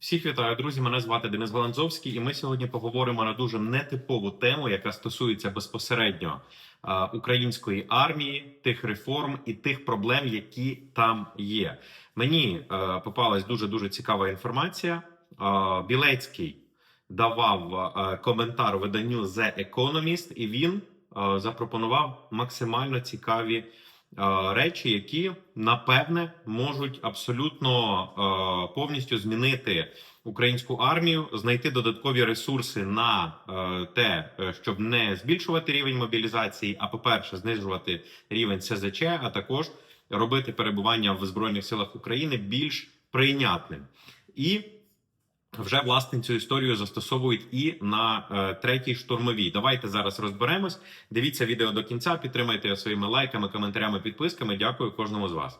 Всіх вітаю, друзі. Мене звати Денис Галанзовський, і ми сьогодні поговоримо на дуже нетипову тему, яка стосується безпосередньо е, української армії, тих реформ і тих проблем, які там є. Мені е, попалась дуже дуже цікава інформація. Е, Білецький давав коментар виданню The Economist, і він запропонував максимально цікаві речі, які напевне можуть абсолютно е, повністю змінити українську армію, знайти додаткові ресурси на е, те, е, щоб не збільшувати рівень мобілізації, а по-перше, знижувати рівень СЗЧ, а також робити перебування в збройних силах України більш прийнятним і. Вже власне цю історію застосовують і на е, третій штурмовій. Давайте зараз розберемось. Дивіться відео до кінця, підтримайте його своїми лайками, коментарями, підписками. Дякую кожному з вас.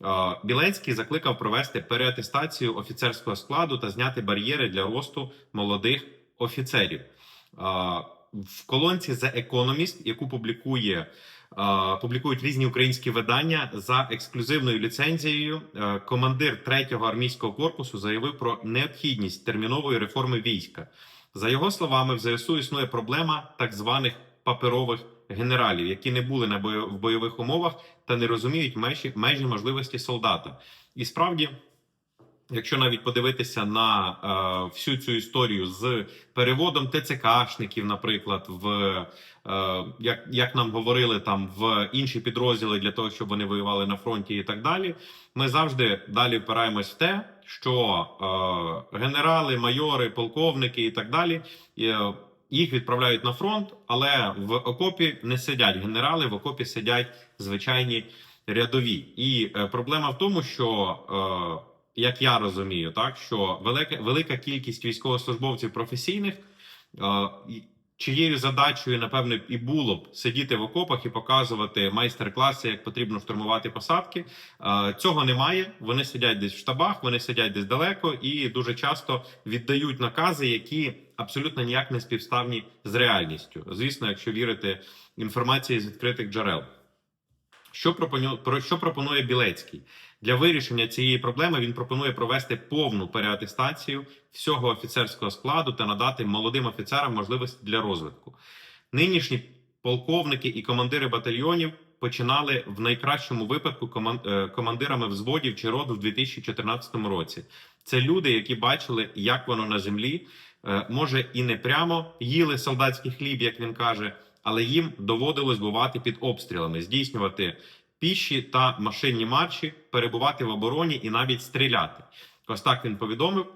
Білецький Біленський закликав провести переатестацію офіцерського складу та зняти бар'єри для росту молодих офіцерів. В колонці The Economist, яку публікує публікують різні українські видання за ексклюзивною ліцензією. Командир 3-го армійського корпусу заявив про необхідність термінової реформи війська. За його словами, в ЗСУ існує проблема так званих паперових генералів, які не були на в бойових умовах та не розуміють межі, межі можливості солдата. І справді. Якщо навіть подивитися на е, всю цю історію з переводом ТЦКшників, наприклад, в е, як, як нам говорили там в інші підрозділи для того, щоб вони воювали на фронті, і так далі, ми завжди далі впираємось в те, що е, генерали, майори, полковники і так далі. е, їх відправляють на фронт, але в окопі не сидять генерали, в окопі сидять звичайні рядові. І е, проблема в тому, що е, як я розумію, так що велика велика кількість військовослужбовців професійних, чиєю задачею, напевне, і було б сидіти в окопах і показувати майстер-класи, як потрібно штурмувати посадки. Цього немає. Вони сидять десь в штабах, вони сидять десь далеко і дуже часто віддають накази, які абсолютно ніяк не співставні з реальністю. Звісно, якщо вірити інформації з відкритих джерел. Що пропонує, про що пропонує Білецький? Для вирішення цієї проблеми він пропонує провести повну переатестацію всього офіцерського складу та надати молодим офіцерам можливості для розвитку. Нинішні полковники і командири батальйонів починали в найкращому випадку е, командирами взводів чи роду в 2014 році. Це люди, які бачили, як воно на землі, е, може і не прямо їли солдатський хліб, як він каже, але їм доводилось бувати під обстрілами, здійснювати піші та машинні марші, перебувати в обороні і навіть стріляти. Ось так він повідомив.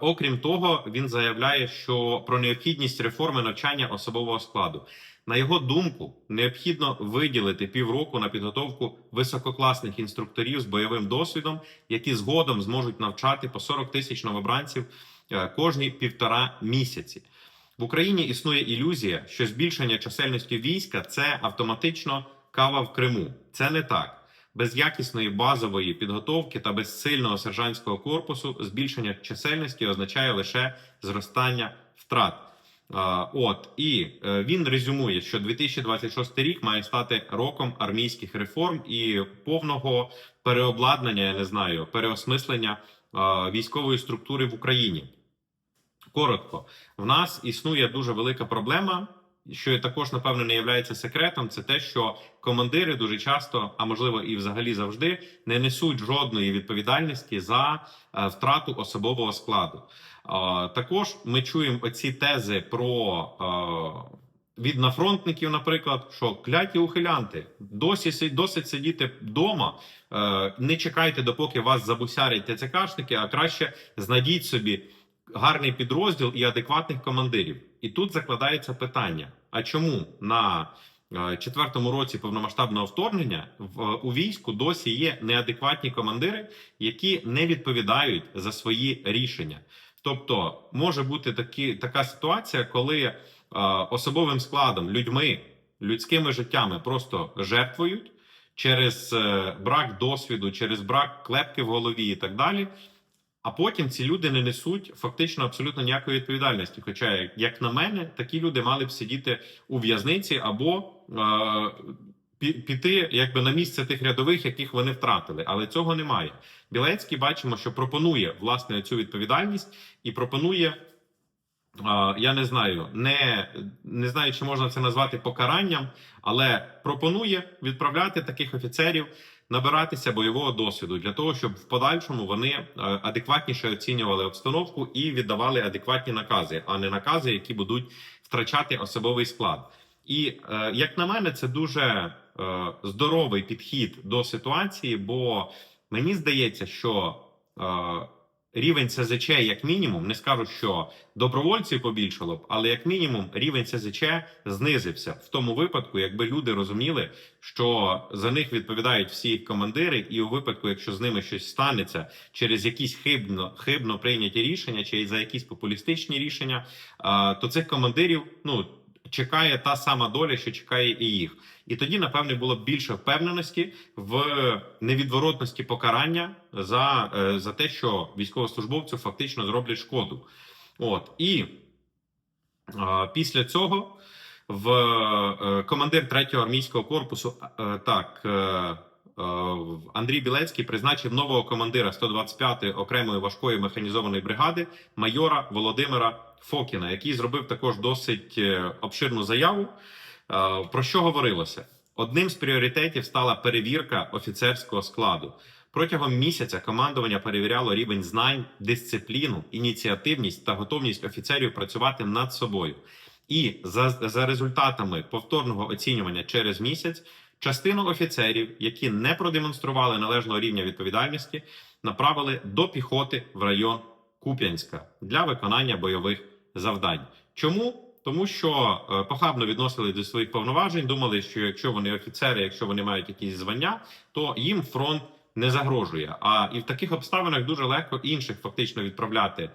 Окрім того, він заявляє, що про необхідність реформи навчання особового складу. На його думку, необхідно виділити півроку на підготовку висококласних інструкторів з бойовим досвідом, які згодом зможуть навчати по 40 тисяч новобранців е, кожні півтора місяці. В Україні існує ілюзія, що збільшення чисельності війська це автоматично кава в Криму. Це не так. Без якісної базової підготовки та без сильного сержантського корпусу збільшення чисельності означає лише зростання втрат. От і е, він резюмує, що 2026 рік має стати роком армійських реформ і повного переобладнання, я не знаю, переосмислення військової структури в Україні. Коротко, в нас існує дуже велика проблема, що також, напевно, не є секретом. Це те, що командири дуже часто, а можливо і взагалі завжди, не несуть жодної відповідальності за е, втрату особового складу. Е, також ми чуємо оці тези про. е, від нафронтників, наприклад, що кляті ухилянти, досі досить сидіти вдома, не чекайте, допоки вас забусярять ТЦКшники, а краще знайдіть собі гарний підрозділ і адекватних командирів. І тут закладається питання: а чому на е, четвертому році повномасштабного вторгнення у війську досі є неадекватні командири, які не відповідають за свої рішення? Тобто може бути такі, така ситуація, коли е, особовим складом, людьми, людськими життями просто жертвують через е, брак досвіду, через брак клепки в голові і так далі. А потім ці люди не несуть фактично абсолютно ніякої відповідальності. Хоча, як на мене, такі люди мали б сидіти у в'язниці або е, піти якби на місце тих рядових, яких вони втратили. Але цього немає. Білецький бачимо, що пропонує власне цю відповідальність і пропонує. Я не знаю, не, не знаю, чи можна це назвати покаранням, але пропонує відправляти таких офіцерів набиратися бойового досвіду для того, щоб в подальшому вони е, адекватніше оцінювали обстановку і віддавали адекватні накази, а не накази, які будуть втрачати особовий склад. І е, як на мене, це дуже е, здоровий підхід до ситуації, бо мені здається, що рівень СЗЧ, як мінімум, не скажу, що добровольців побільшало б, але як мінімум рівень СЗЧ знизився. В тому випадку, якби люди розуміли, що за них відповідають всі їх командири, і у випадку, якщо з ними щось станеться через якісь хибно хибно прийняті рішення, чи за якісь популістичні рішення, то цих командирів ну чекає та сама доля, що чекає і їх. І тоді, напевне, було б більше впевненості в невідворотності покарання за, е, за те, що військовослужбовцю фактично зроблять шкоду. От і е, після цього в е, командир 3-го армійського корпусу е, так. е, е, Андрій Білецький призначив нового командира 125-ї окремої важкої механізованої бригади майора Володимира Фокіна, який зробив також досить е, обширну заяву. Е, Про що говорилося? Одним з пріоритетів стала перевірка офіцерського складу. Протягом місяця командування перевіряло рівень знань, дисципліну, ініціативність та готовність офіцерів працювати над собою. І за, за результатами повторного оцінювання через місяць частину офіцерів, які не продемонстрували належного рівня відповідальності, направили до піхоти в район Куп'янська для виконання бойових завдань. Чому? Тому що е, похабно відносили до своїх повноважень, думали, що якщо вони офіцери, якщо вони мають якісь звання, то їм фронт не загрожує. А і в таких обставинах дуже легко інших фактично відправляти е,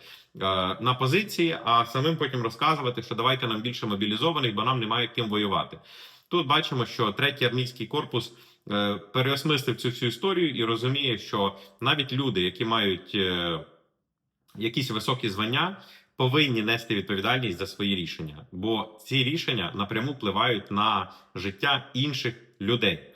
на позиції, а самим потім розказувати, що давайте нам більше мобілізованих, бо нам немає ким воювати. Тут бачимо, що третій армійський корпус е, переосмислив цю всю історію і розуміє, що навіть люди, які мають е, якісь високі звання, повинні нести відповідальність за свої рішення, бо ці рішення напряму впливають на життя інших людей.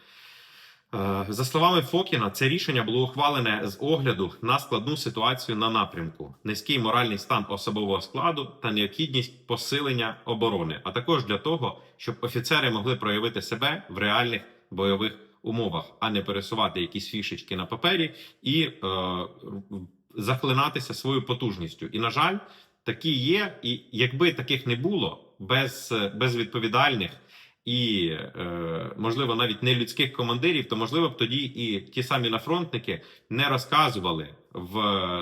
Е, За словами Фокіна, це рішення було ухвалене з огляду на складну ситуацію на напрямку, низький моральний стан особового складу та необхідність посилення оборони, а також для того, щоб офіцери могли проявити себе в реальних бойових умовах, а не пересувати якісь фішечки на папері і е, захлинатися свою потужністю. І на жаль, такі є. І якби таких не було без, без відповідальних і, е, можливо, навіть не людських командирів, то можливо б тоді і ті самі нафронтники не розказували в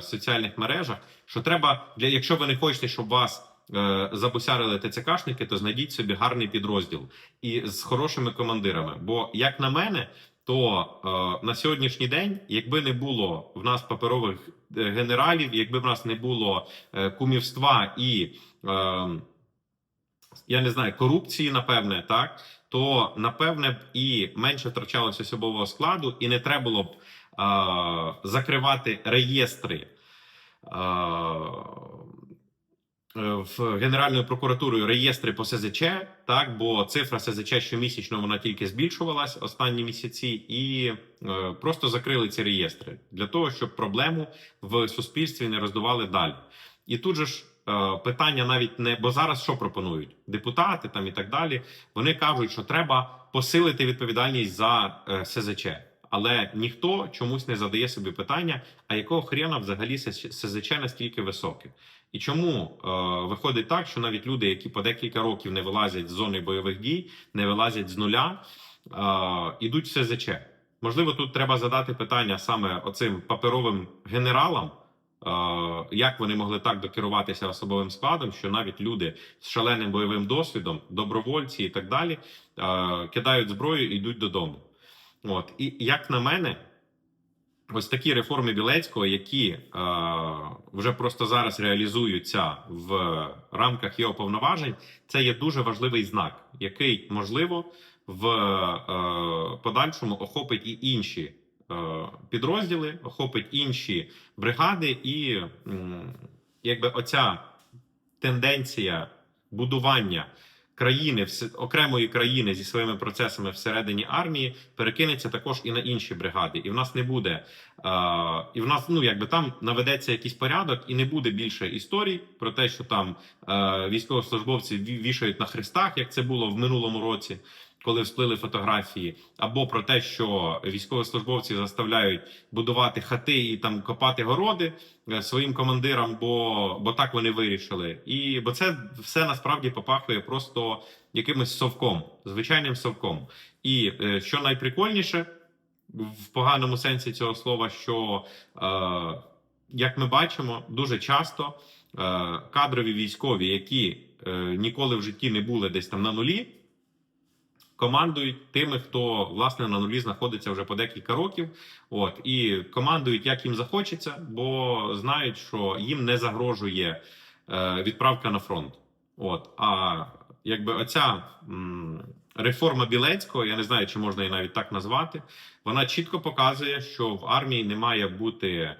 соціальних мережах, що треба для якщо ви не хочете, щоб вас. е, Забусярили ТЦКшники, то знайдіть собі гарний підрозділ і з хорошими командирами. Бо, як на мене, то е, на сьогоднішній день, якби не було в нас паперових е, генералів, якби в нас не було е, кумівства і е, я не знаю, корупції, напевне, так то напевне б і менше втрачалося особового складу, і не треба було б е, закривати реєстри. Е, в Генеральною прокуратурою реєстри по СЗЧ, так бо цифра СЗЧ щомісячно вона тільки збільшувалась останні місяці, і е, просто закрили ці реєстри для того, щоб проблему в суспільстві не роздували далі. І тут же ж питання навіть не бо зараз що пропонують депутати там і так далі. Вони кажуть, що треба посилити відповідальність за е, СЗЧ. Але ніхто чомусь не задає собі питання, а якого хрена взагалі СЗЧ настільки високе? І чому е, виходить так, що навіть люди, які по декілька років не вилазять з зони бойових дій, не вилазять з нуля, е, ідуть в СЗЧ? Можливо, тут треба задати питання саме оцим паперовим генералам, е, як вони могли так докеруватися особовим складом, що навіть люди з шаленим бойовим досвідом, добровольці і так далі, е, кидають зброю і йдуть додому. От і як на мене, ось такі реформи Білецького, які е, вже просто зараз реалізуються в рамках його повноважень, це є дуже важливий знак, який можливо в е, подальшому охопить і інші е, підрозділи, охопить інші бригади, і якби оця тенденція будування країни, окремої країни зі своїми процесами всередині армії перекинеться також і на інші бригади. І в нас не буде, е, і в нас, ну якби там наведеться якийсь порядок, і не буде більше історій про те, що там е, військовослужбовці вішають на хрестах, як це було в минулому році. Коли всплили фотографії, або про те, що військовослужбовці заставляють будувати хати і там копати городи е, своїм командирам, бо, бо так вони вирішили. І бо це все насправді попахує просто якимось совком, звичайним совком. І е, що найприкольніше в поганому сенсі цього слова, що е, як ми бачимо, дуже часто е, кадрові військові, які е, ніколи в житті не були десь там на нулі командують тими, хто власне на нулі знаходиться вже по декілька років. От і командують, як їм захочеться, бо знають, що їм не загрожує е, відправка на фронт. От а якби оця м, реформа Білецького, я не знаю, чи можна її навіть так назвати. Вона чітко показує, що в армії не має бути е,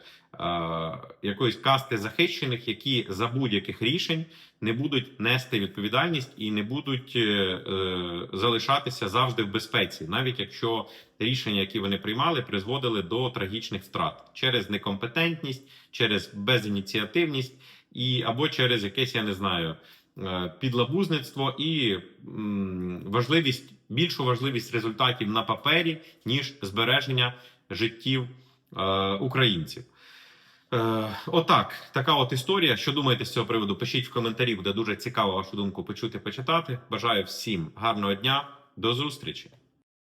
якоїсь касти захищених, які за будь-яких рішень не будуть нести відповідальність і не будуть е, е, залишатися завжди в безпеці, навіть якщо рішення, які вони приймали, призводили до трагічних втрат через некомпетентність, через безініціативність і або через якесь, я не знаю, підлабузництво і важливість більшу важливість результатів на папері ніж збереження життів е, українців. Е, отак, така от історія. Що думаєте з цього приводу? Пишіть в коментарі, буде дуже цікаво вашу думку почути, почитати. Бажаю всім гарного дня, до зустрічі!